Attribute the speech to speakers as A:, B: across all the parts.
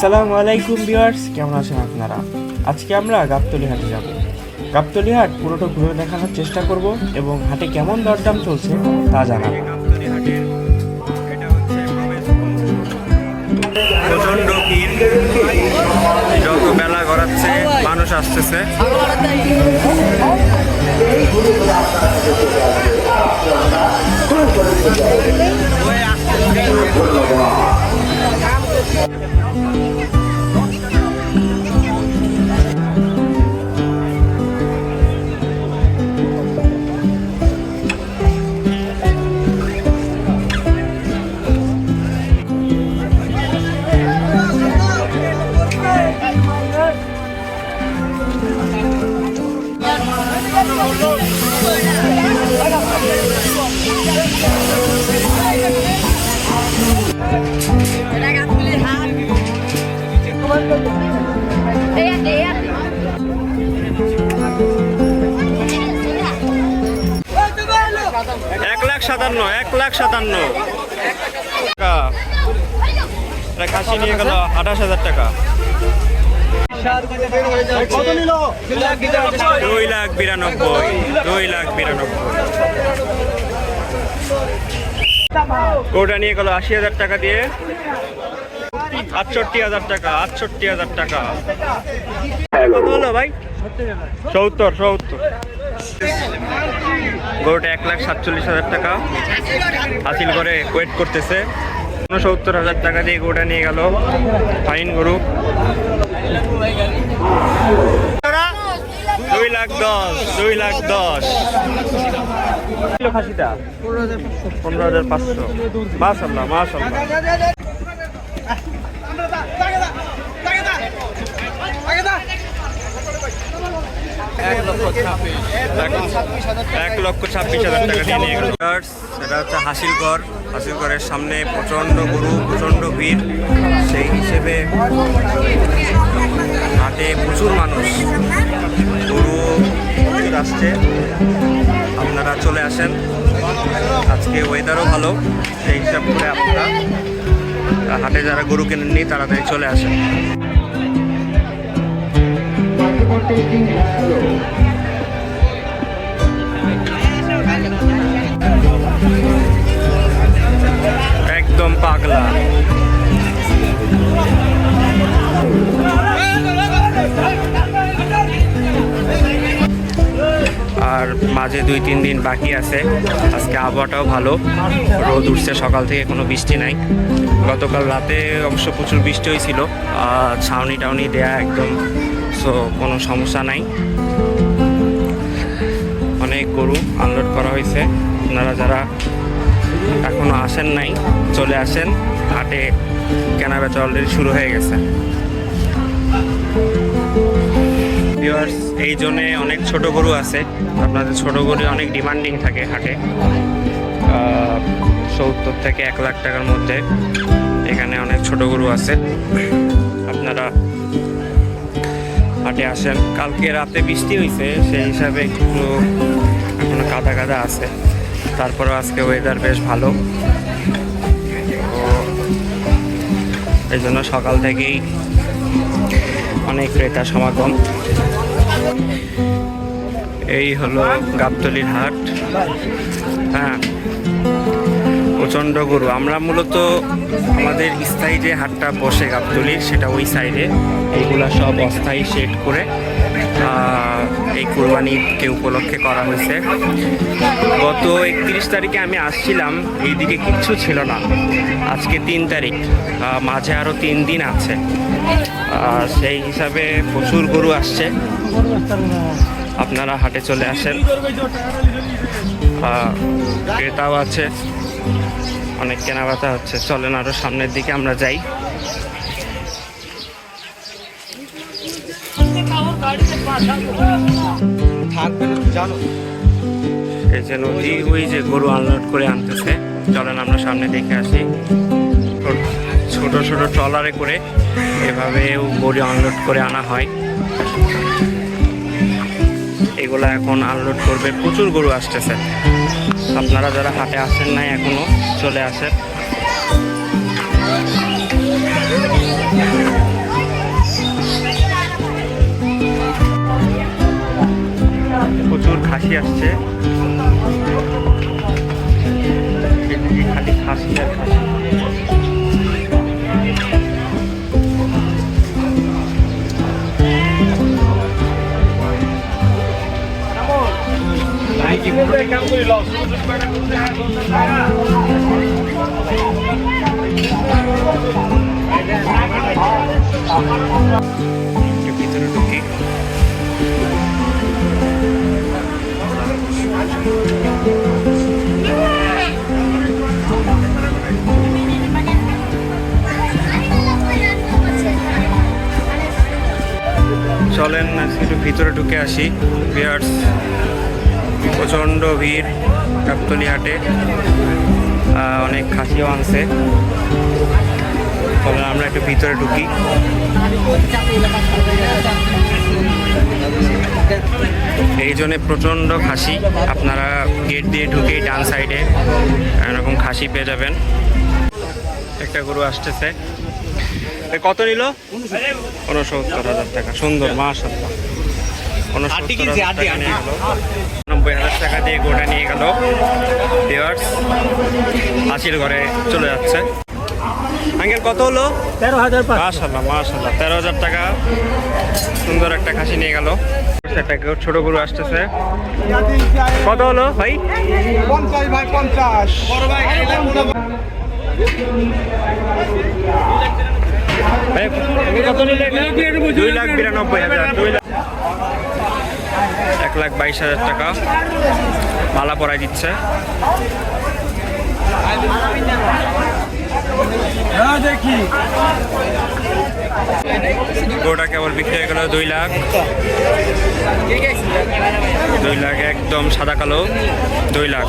A: আসসালামু আলাইকুম ভিউয়ার্স কেমন আছেন আপনারা? আজকে আমরা গাবতলি হাটে যাব। গাবতলি হাট পুরোটা ঘুরে দেখানোর চেষ্টা করব এবং হাটে কেমন দরদাম চলছে তা জানাব।
B: প্রচণ্ড ভিড়। যত বেলা গড়াচ্ছে মানুষ আসতেছে। এক লাখ Thank you. সাতান্ন এক লাখ সাতান্ন। টাকা। খাসি নিয়ে গেল আঠাশ হাজার টাকা। দুই লাখ বিরানব্বই দুই লাখ বিরানব্বই। ওটা নিয়ে গেল আশি হাজার টাকা দিয়ে। আটষট্টি হাজার টাকা আটষট্টি হাজার টাকা। কত হলো ভাই? সত্তর সত্তর। গরুটা এক লাখ সাতচল্লিশ হাজার টাকা। হাসিল করে ওয়েট করতেছে। উনসত্তর হাজার টাকা দিয়ে গরুটা নিয়ে গেল ফাইন গরু। দুই লাখ দশ, দুই লাখ পনেরো হাজার পাঁচশো। মাসাল্লাহ মাসাল্লাহ এক লক্ষ ছাব্বিশ। হাজার টাকা হাসিলকর হাসিলকরের সামনে প্রচণ্ড গরু, প্রচণ্ড ভিড়। সেই হিসেবে হাটে প্রচুর মানুষ। গরু প্রচুর আসছে। আপনারা চলে আসেন। আজকে ওয়েদারও ভালো। সেই হিসাব করে আপনারা হাটে যারা গরু কেনেননি, তাড়াতাড়ি চলে আসেন। একদম পাগলা। আর মাঝে দুই, তিন দিন বাকি আছে। আজকে আবহাওয়াটাও ভালো। রোদ উঠছে, সকাল থেকে কোনো বৃষ্টি নাই। গতকাল রাতে অবশ্য প্রচুর বৃষ্টি হয়েছিল। ছাউনি টাউনি দেয়া একদম সো কোনো সমস্যা নাই। অনেক গরু আনলোড করা হয়েছে। আপনারা যারা এখনও আসেন নাই, চলে আসেন। হাটে কেনা বেচা অলরেডি শুরু হয়ে গেছে। ভিউয়ার্স এই জন্যে অনেক ছোট গরু আছে। আপনাদের ছোট গরু অনেক ডিমান্ডিং থাকে হাটে। সত্তর থেকে এক লাখ টাকার মধ্যে এখানে অনেক ছোট গরু আছে। আপনারা হাটে আসেন। কালকে রাতে বৃষ্টি হয়েছে সেই হিসাবে একটু এখনও কাদা কাদা আছে। তারপরেও আজকে ওয়েদার বেশ ভালো। এই জন্য সকাল থেকেই অনেক ক্রেতা সমাগম। এই হলো গাবতলির হাট। হ্যাঁ প্রচণ্ড গরু। আমরা মূলত আমাদের স্থায়ী যে হাটটা বসে গাবতলির সেটা ওই সাইডে এইগুলা সব অস্থায়ী সেট করে এই কোরবানিকে উপলক্ষে করা হয়েছে। গত একত্রিশ তারিখে আমি আসছিলাম, এইদিকে কিচ্ছু ছিল না। আজকে তিন তারিখ মাঝে আরও তিন দিন আছে। সেই হিসাবে প্রচুর গরু আসছে। আপনারা হাটে চলে আসেন। ক্রেতাও আছে, অনেক কেনাবেচা হচ্ছে। চলেন আরও সামনের দিকে আমরা যাই। এই যে নদী ওই যে গরু আনলোড করে আনতেছে। চলেন আমরা সামনে দেখে আসি। ছোট- ছোট ছোট ট্রলারে করে এভাবে গরু আনলোড করে আনা হয়। এগুলো এখন আনলোড করবে। প্রচুর গরু আসতেছে। আপনারা যারা হাটে আসেন নাই এখনও চলে আসেন। আসছে। এই খালি খাসি আর খাসি। একটু চলেন, একটু ভিতরে ঢুকে আসি। বিয়ার্স প্রচণ্ড ভিড় গাবতলি হাটে। অনেক খাসিও আনছে। চলেন, আমরা একটু ভিতরে ঢুকি। এই জন্যে প্রচণ্ড খাসি। আপনারা গেট দিয়ে ঢুকেই ডান সাইডে এরকম খাসি পেয়ে যাবেন। একটা গরু আসতেছে। কত নিল? উনসত্তর হাজার টাকা। সুন্দর মাশাল্লাহ উনসত্তর নিয়ে গেল। নব্বই হাজার টাকা দিয়ে গোটা নিয়ে গেল। ভিওয়ার্স হাসির ঘরে চলে যাচ্ছে। আঙ্কেল কত হলো?
C: তেরো হাজার পাঁচ
B: মাশাল্লাহ মাশাল্লাহ তেরো হাজার টাকা। সুন্দর একটা খাসি নিয়ে গেল। একটা গরু- ছোট গরু আসতেছে। কত হলো ভাই?
C: পঞ্চাশ ভাই পঞ্চাশ
B: ভাই, আপনি কত নিলে এটা? দুই লাখ দুই লাখ এক লাখ বাইশ হাজার টাকা মালা পরাই দিচ্ছে। গরুটা কেবল বিক্রি হয়ে গেল দুই লাখ। দুই লাখ একদম সাদা কালো, দুই লাখ।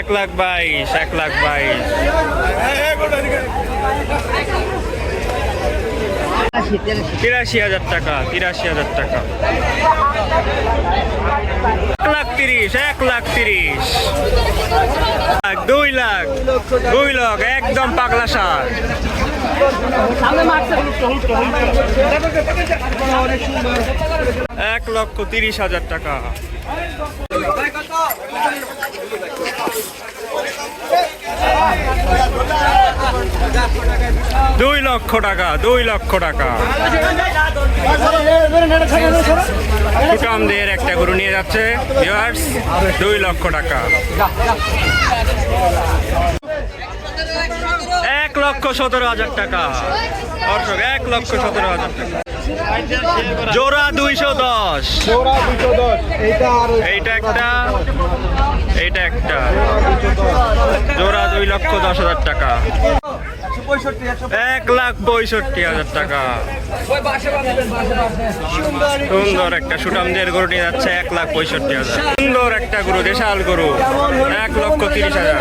B: এক লাখ বাইশ, এক লাখ বাইশ। তিরাশি হাজার টাকা তিরাশি হাজার টাকা। এক লাখ তিরিশ এক লাখ তিরিশ। লাখ, দুই লাখ দুই লাখ একদম পাগলা সার। এক লক্ষ তিরিশ হাজার টাকা। দুই লক্ষ টাকা, দুই লক্ষ টাকা। সুটামদের একটা গরু নিয়ে যাচ্ছে ভিউয়ার্স দুই লক্ষ টাকা। এক লক্ষ সতেরো হাজার টাকা। দর্শক, এক লক্ষ সতেরো হাজার টাকা। জোড়া দুইশো দশ।
C: এইটা
B: একটা এইটা একটা। জোড়া দুই লক্ষ দশ হাজার টাকা। এক লাখ পঁয়ষট্টি হাজার টাকা। সুন্দর একটা সুটামদের গরু নিয়ে যাচ্ছে এক লাখ পঁয়ষট্টি হাজার। সুন্দর একটা গরু, দেশাল গরু, এক লক্ষ তিরিশ হাজার।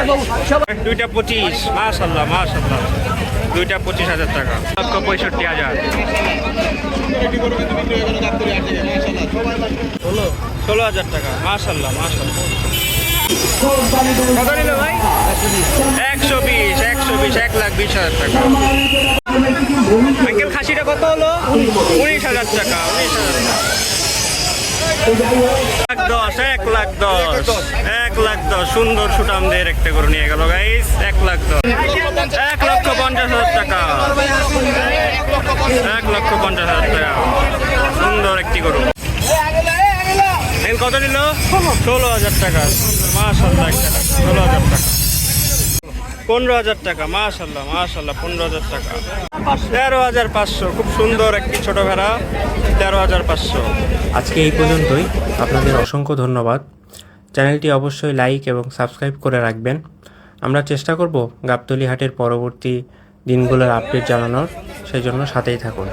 B: দুইটা পঁচিশ, মাশাল্লাহ মাশাল্লাহ। দুইটা পঁচিশ হাজার টাকা লক্ষ পঁয়ষট্টি হাজার। ষোলো হাজার টাকা, মাশাল্লাহ মাশাল্লাহ। কত বিশ, একশো বিশ, এক লাখ বিশ হাজার টাকা। উনিশ হাজার টাকা, উনিশ হাজার টাকা। দশ, এক লাখ দশ, এক লাখ দশ। সুন্দর সুটামদের একটা করে নিয়ে গেল এক লাখ দশ। এক লক্ষ পঞ্চাশ হাজার টাকা। এক লক্ষ পঞ্চাশ হাজার টাকা। সুন্দর একটি গরু। কত নিল? ষোলো হাজার টাকা। মাশাল্লাহ একটা ষোলো হাজার টাকা। পনেরো হাজার টাকা মাশাল্লাহ মাশাল্লাহ পনেরো হাজার টাকা। তেরো হাজার পাঁচশো, খুব সুন্দর একটি ছোট ভেড়া, তেরো হাজার পাঁচশো।
A: আজকে এই পর্যন্তই। আপনাদের অসংখ্য ধন্যবাদ। চ্যানেলটি অবশ্যই লাইক এবং সাবস্ক্রাইব করে রাখবেন। আমরা চেষ্টা করব গাবতলি হাটের পরবর্তী দিনগুলোর আপডেট জানানোর। সেই জন্য সাথেই থাকুন।